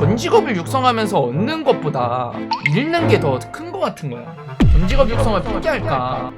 전 직업을 육성하면서 얻는 것보다 잃는 게 더 큰 것 같은 거야. 전 직업 육성을 포기할까?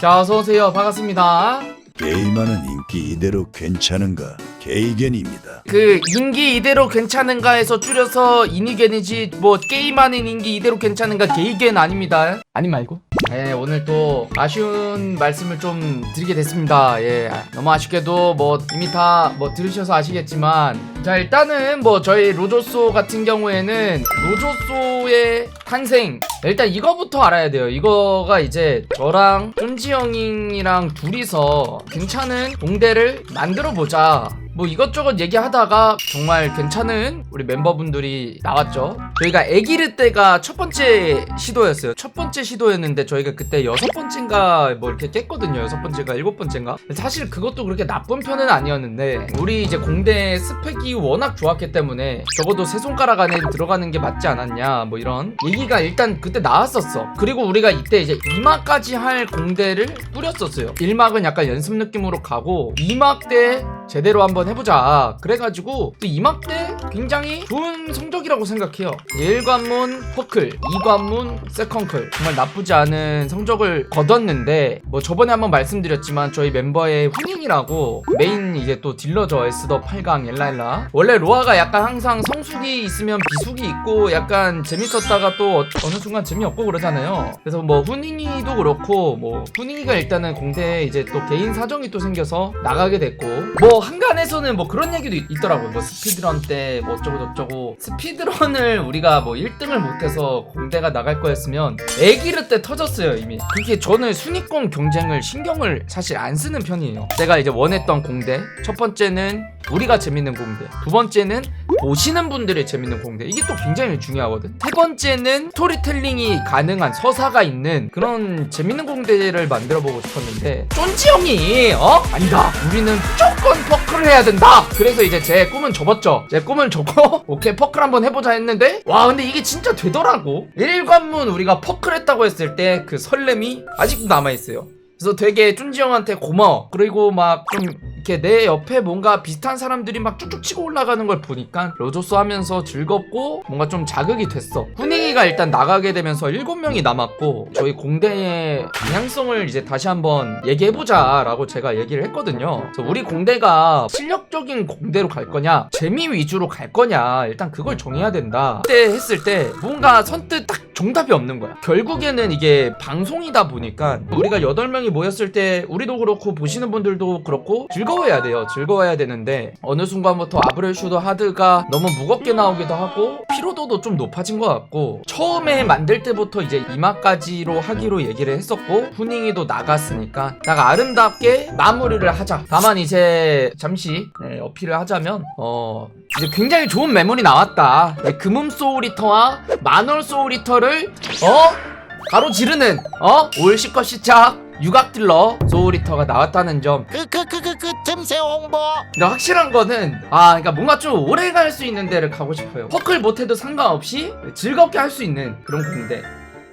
자, 어서 오세요. 반갑습니다. 게임하는 인기 이대로 괜찮은가? 개이견입니다. 그 인기 이대로 괜찮은가에서 줄여서 인이겐이지 뭐 게임 하는 인기 이대로 괜찮은가 게이겐 아닙니다. 아니 말고. 예, 오늘 또 아쉬운 말씀을 좀 드리게 됐습니다. 예, 너무 아쉽게도 뭐 이미 다 뭐 들으셔서 아시겠지만 자 일단은 뭐 저희 로조소 같은 경우에는 로조소의 탄생 일단 이거부터 알아야 돼요. 이거가 이제 저랑 쫀지 형이랑 둘이서 괜찮은 공대를 만들어 보자. 뭐 이것저것 얘기하다가 정말 괜찮은 우리 멤버분들이 나왔죠. 저희가 에기르 때가 첫 번째 시도였어요. 첫 번째 시도였는데 저희가 그때 여섯 번째인가 뭐 이렇게 깼거든요. 여섯 번째가 일곱 번째인가. 사실 그것도 그렇게 나쁜 편은 아니었는데 우리 이제 공대 스펙이 워낙 좋았기 때문에 적어도 세 손가락 안에 들어가는 게 맞지 않았냐 뭐 이런 얘기가 일단 그때 나왔었어. 그리고 우리가 이때 이제 2막까지 할 공대를 꾸렸었어요. 1막은 약간 연습 느낌으로 가고 2막 때 제대로 한번 해보자. 그래가지고 또 2막 때 굉장히 좋은 성적이라고 생각해요. 1관문 퍼클, 2관문 세컨클. 정말 나쁘지 않은 성적을 거뒀는데 뭐 저번에 한번 말씀드렸지만 저희 멤버의 훈잉이라고 메인 이제 또 딜러저 에스더 8강 엘라엘라. 원래 로아가 약간 항상 성숙이 있으면 비숙이 있고 약간 재밌었다가 또 어- 어느 순간 재미없고 그러잖아요. 그래서 뭐 훈잉이도 그렇고 뭐 훈잉이가 일단은 공대에 이제 또 개인 사정이 또 생겨서 나가게 됐고 뭐 한간에서 는뭐 그런 얘기도 있, 더라고요 뭐 스피드런 때 뭐 어쩌고 저쩌고 스피드런을 우리가 뭐 1등을 못해서 공대가 나갈 거였으면 애기르 때 터졌어요 이미. 그게 저는 순위권 경쟁을 신경을 사실 안 쓰는 편이에요. 내가 이제 원했던 공대 첫 번째는 우리가 재밌는 공대. 두 번째는 보시는 분들의 재밌는 공대. 이게 또 굉장히 중요하거든. 세 번째는 스토리텔링이 가능한 서사가 있는 그런 재밌는 공대를 만들어 보고 싶었는데 쫀지 형이 어? 아니다. 우리는 무조건 퍼크를 해야 된다. 그래서 이제 제 꿈은 접었죠. 제 꿈은 접고 오케이 퍼클 한번 해보자 했는데 와 근데 이게 진짜 되더라고. 1관문 우리가 퍼클 했다고 했을 때 그 설렘이 아직도 남아있어요. 그래서 되게 쫀지 형한테 고마워. 그리고 막 좀 이렇게 내 옆에 뭔가 비슷한 사람들이 막 쭉쭉 치고 올라가는 걸 보니까 로조스 하면서 즐겁고 뭔가 좀 자극이 됐어. 훈잉이가 일단 나가게 되면서 7명이 남았고 저희 공대의 방향성을 이제 다시 한번 얘기해보자 라고 제가 얘기를 했거든요. 그래서 우리 공대가 실력적인 공대로 갈 거냐, 재미 위주로 갈 거냐, 일단 그걸 정해야 된다. 그때 했을 때 뭔가 선뜻 딱 정답이 없는 거야. 결국에는 이게 방송이다 보니까 우리가 8명이 모였을 때 우리도 그렇고 보시는 분들도 그렇고 즐거워야 돼요. 즐거워야 되는데 어느 순간부터 아브렐 슈더 하드가 너무 무겁게 나오기도 하고 피로도도 좀 높아진 것 같고 처음에 만들 때부터 이제 이마까지로 하기로 얘기를 했었고 훈잉이도 나갔으니까 딱 아름답게 마무리를 하자. 다만 이제 잠시 네, 어필을 하자면 어 이제 굉장히 좋은 매물이 나왔다. 네, 금음 소울리터와 만월 소울리터를 어 가로지르는 어 올시커 시착 유각 딜러 소울리터가 나왔다는 점. 그 그 그 그 그 틈새 홍보 근데 확실한 거는 아 그러니까 뭔가 좀 오래 갈 수 있는 데를 가고 싶어요. 퍼클 못해도 상관없이 즐겁게 할 수 있는 그런 공대.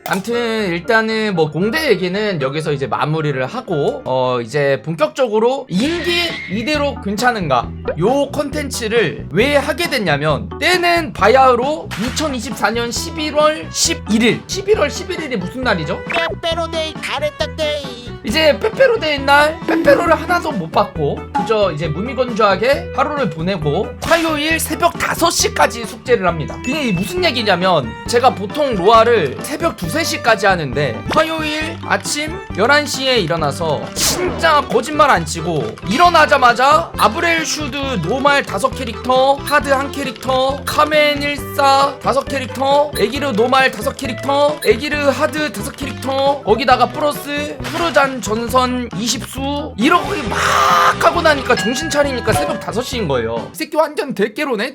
암튼 일단은 뭐 공대 얘기는 여기서 이제 마무리를 하고 어 이제 본격적으로 인기 이대로 괜찮은가? 요 컨텐츠를 왜 하게 됐냐면 때는 바야흐로 2024년 11월 11일 11월 11일이 무슨 날이죠? 빼빼로데이 가래떡데이 이제 빼빼로데이 날 빼빼로를 하나도 못 받고 그저 이제 무미건조하게 하루를 보내고 화요일 새벽 5시까지 숙제를 합니다. 이게 무슨 얘기냐면 제가 보통 로아를 새벽 2, 3시까지 하는데 화요일 아침 11시에 일어나서 진짜 거짓말 안 치고 일어나자마자 아브렐 슈드 노말 5캐릭터 하드 1캐릭터 카멘 14 5캐릭터 에기르 노말 5캐릭터 에기르 하드 5캐릭터 거기다가 플러스 푸르잔 전선 20수 이러고 막 하고 나니까 정신 차리니까 새벽 5시인 거예요 이 새끼 완전 대깨로네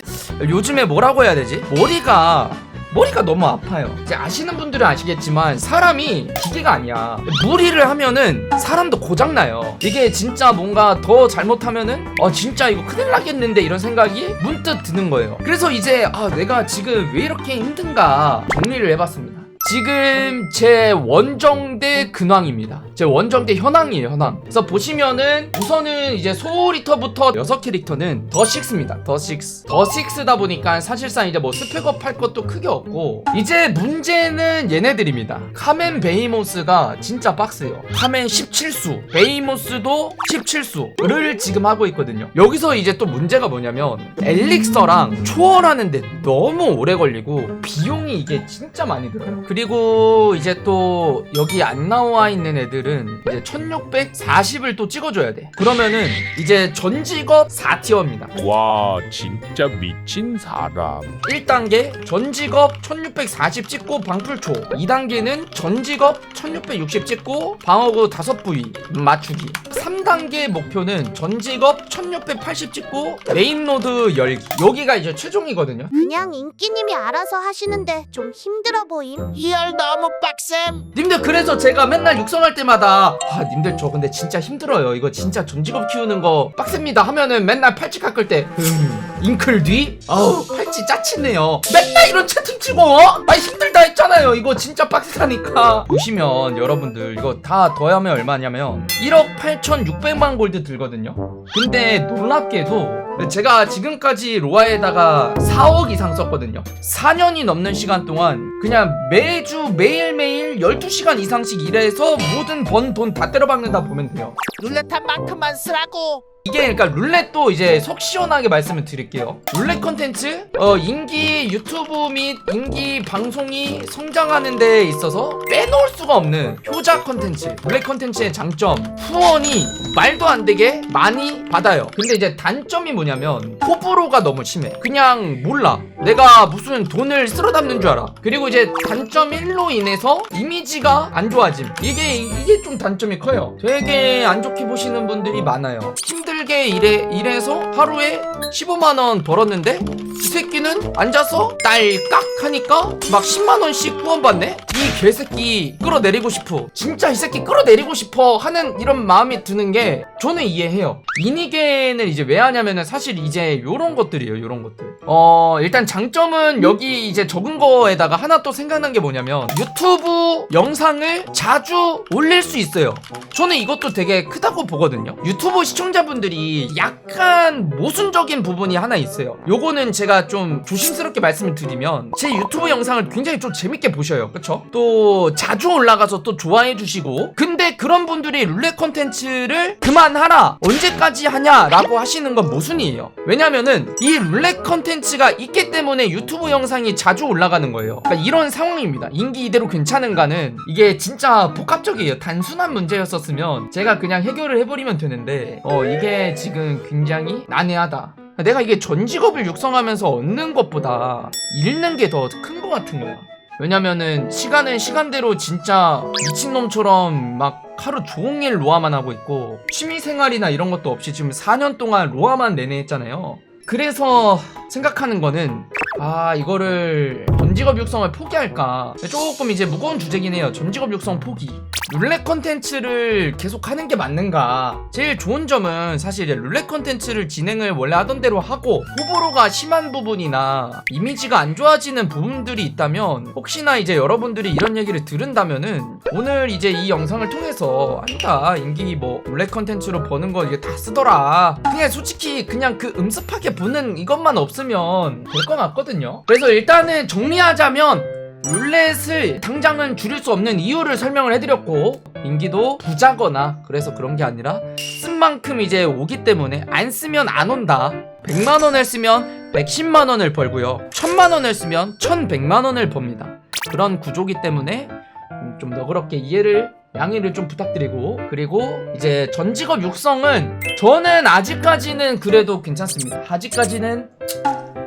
요즘에 뭐라고 해야 되지? 머리가 머리가 너무 아파요. 이제 아시는 분들은 아시겠지만 사람이 기계가 아니야. 무리를 하면은 사람도 고장나요. 이게 진짜 뭔가 더 잘못하면은 어 진짜 이거 큰일 나겠는데 이런 생각이 문득 드는 거예요. 그래서 이제 아 내가 지금 왜 이렇게 힘든가 정리를 해봤습니다. 지금 제 원정대 근황입니다. 제 원정대 현황이에요 현황. 그래서 보시면은 우선은 이제 소울리터부터 여섯 캐릭터는 더 식스입니다. 더 식스. 더 식스다 보니까 사실상 이제 뭐 스펙업 할 것도 크게 없고 이제 문제는 얘네들입니다. 카멘 베이모스가 진짜 빡세요. 카멘 17수. 베이모스도 17수를 지금 하고 있거든요. 여기서 이제 또 문제가 뭐냐면 엘릭서랑 초월하는데 너무 오래 걸리고 비용이 이게 진짜 많이 들어요 그리고 이제 또 여기 안 나와 있는 애들은 이제 1640을 또 찍어줘야 돼. 그러면은 이제 전직업 4티어입니다. 와 진짜 미친 사람. 1단계 전직업 1640 찍고 방풀초. 2단계는 전직업 1660 찍고 방어구 5부위 맞추기. 3단계 목표는 전직업 1680 찍고 메인로드 열기. 여기가 이제 최종이거든요. 그냥 인기님이 알아서 하시는데 좀 힘들어 보임. 리얼 너무 빡셈 님들 그래서 제가 맨날 육성할 때마다 아 님들 저 근데 진짜 힘들어요. 이거 진짜 전직업 키우는 거 빡셉니다 하면은 맨날 팔찌 깎을 때 음 잉클 뒤? 아우 팔찌 짜치네요. 맨날 이런 채팅 치고 어? 아 힘들다 했잖아요. 이거 진짜 빡세다니까. 보시면 여러분들 이거 다 더하면 얼마냐면 1억 8,600만 골드 들거든요. 근데 놀랍게도 제가 지금까지 로아에다가 4억 이상 썼거든요. 4년이 넘는 시간 동안 그냥 매주 매일매일 12시간 이상씩 일해서 모든 번 돈 다 때려 박는다 보면 돼요. 룰렛 한 만큼만 쓰라고 이게 그러니까 룰렛도 이제 속 시원하게 말씀을 드릴게요. 룰렛 컨텐츠 어 인기 유튜브 및 인기 방송이 성장하는 데 있어서 빼놓을 수가 없는 효자 컨텐츠. 룰렛 컨텐츠의 장점 후원이 말도 안 되게 많이 받아요. 근데 이제 단점이 뭐냐면 호불호가 너무 심해. 그냥 몰라. 내가 무슨 돈을 쓸어 담는 줄 알아. 그리고 이제 단점 1로 인해서 이미지가 안 좋아짐. 이게 이게 좀 단점이 커요. 되게 안 좋게 보시는 분들이 많아요. 힘들 게 일해 일해서 하루에 15만 원 벌었는데 이 새끼는 앉아서 딸깍 하니까 막 10만 원씩 후원 받네. 이 개새끼 끌어내리고 싶어. 진짜 이 새끼 끌어내리고 싶어 하는 이런 마음이 드는 게 저는 이해해요. 이니게는 이제 왜 하냐면은 사실 이제 요런 것들이에요. 요런 것들. 어 일단 장점은 여기 이제 적은 거에다가 하나 또 생각난 게 뭐냐면 유튜브 영상을 자주 올릴 수 있어요. 저는 이것도 되게 크다고 보거든요. 유튜브 시청자분들 이 약간 모순적인 부분이 하나 있어요. 요거는 제가 좀 조심스럽게 말씀을 드리면 제 유튜브 영상을 굉장히 좀 재밌게 보셔요. 그쵸? 또 자주 올라가서 또 좋아해 주시고 근데 그런 분들이 룰렛 컨텐츠를 그만하라 언제까지 하냐 라고 하시는 건 모순이에요. 왜냐면은 이 룰렛 컨텐츠가 있기 때문에 유튜브 영상이 자주 올라가는 거예요. 그러니까 이런 상황입니다. 인기 이대로 괜찮은가는 이게 진짜 복합적이에요. 단순한 문제였었으면 제가 그냥 해결을 해버리면 되는데 어 이게 지금 굉장히 난해하다. 내가 이게 전 직업을 육성하면서 얻는 것보다 잃는 게 더 큰 것 같은 거야. 왜냐면은 시간은 시간대로 진짜 미친놈처럼 막 하루 종일 로아만 하고 있고 취미생활이나 이런 것도 없이 지금 4년 동안 로아만 내내 했잖아요. 그래서 생각하는 거는 아 이거를 전직업 육성을 포기할까? 조금 이제 무거운 주제긴 해요. 전직업 육성 포기. 룰렛 컨텐츠를 계속 하는 게 맞는가? 제일 좋은 점은 사실 이제 룰렛 컨텐츠를 진행을 원래 하던 대로 하고 호불호가 심한 부분이나 이미지가 안 좋아지는 부분들이 있다면 혹시나 이제 여러분들이 이런 얘기를 들은다면은 오늘 이제 이 영상을 통해서 아니다 인기 뭐 룰렛 컨텐츠로 버는 거 이게 다 쓰더라. 그냥 솔직히 그냥 그 음습하게 보는 이것만 없으면 될것 같거든요. 그래서 일단은 정리하 자면 룰렛을 당장은 줄일 수 없는 이유를 설명을 해드렸고 인기도 부자거나 그래서 그런 게 아니라 쓴 만큼 이제 오기 때문에 안 쓰면 안 온다. 100만 원을 쓰면 110만 원을 벌고요. 1000만 원을 쓰면 1100만 원을 법니다. 그런 구조기 때문에 음, 좀 너그럽게 이해를 양해를 좀 부탁드리고 그리고 이제 전직업 육성은 저는 아직까지는 그래도 괜찮습니다. 아직까지는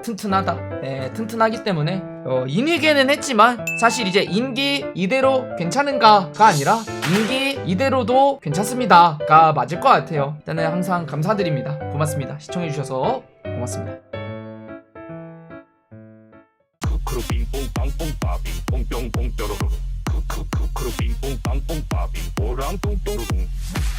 튼튼하다. 네, 튼튼하기 때문에 어, 인위계는 했지만 사실 이제 인기 이대로 괜찮은가가 아니라 인기 이대로도 괜찮습니다가 맞을 것 같아요. 일단은 항상 감사드립니다. 고맙습니다. 시청해주셔서 고맙습니다.